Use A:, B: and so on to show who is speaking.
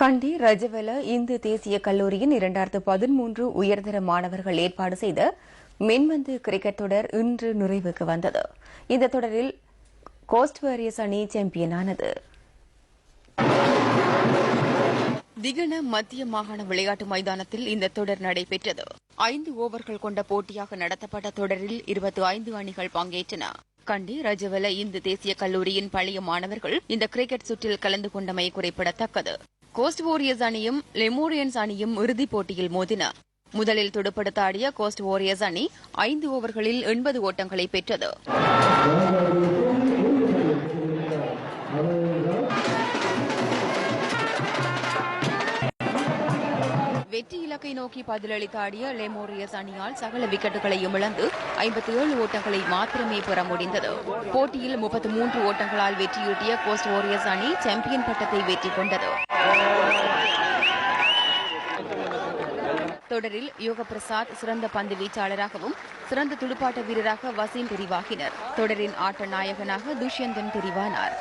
A: கண்டி ரஜவல இந்து தேசிய கல்லூரியின் இரண்டாயிரத்து பதிமூன்று உயர்தர மாணவர்கள் ஏற்பாடு செய்த மின்வந்து கிரிக்கெட் தொடர் இன்று நிறைவுக்கு வந்தது. இந்த தொடரில் கோஸ்ட் வாரியர்ஸ் அணி சாம்பியனானது திகன மத்திய மாகாண விளையாட்டு மைதானத்தில் இந்த தொடர் நடைபெற்றது. ஐந்து ஓவர்கள் கொண்ட போட்டியாக நடத்தப்பட்ட தொடரில் இருபத்தி ஐந்து அணிகள் பங்கேற்றன. கண்டி ரஜவல இந்து தேசிய கல்லூரியின் பழைய மாணவர்கள் இந்த கிரிக்கெட் சுற்றில் கலந்து கொண்டமை குறிப்பிடத்தக்கது. கோஸ்ட் வாரியர்ஸ் அணியும் லெமோரியன்ஸ் அணியும் இறுதிப் போட்டியில் மோதின. முதலில் துடுப்படுத்தாடிய கோஸ்ட் வாரியர்ஸ் அணி ஐந்து ஓவர்களில் எண்பது ஓட்டங்களை பெற்றது. வெற்றி இலக்கை நோக்கி பதிலளித்த ஆடிய லெமோரியஸ் அணியால் சகல விக்கெட்டுகளையும் இழந்து ஐம்பத்தி ஏழு ஓட்டங்களை மாத்திரமே பெற முடிந்தது. போட்டியில் முப்பத்தி மூன்று ஓட்டங்களால் வெற்றியூட்டிய கோஸ்ட் வாரியர்ஸ் அணி சாம்பியன் பட்டத்தை வெற்றி கொண்டது. தொடரில் யோக பிரசாத் சிறந்த பந்து வீச்சாளராகவும் சிறந்த துடுப்பாட்ட வீரராக வசீம் தெரிவாகினர். தொடரின் ஆட்ட நாயகனாக துஷ்யந்தன் தெரிவானார்.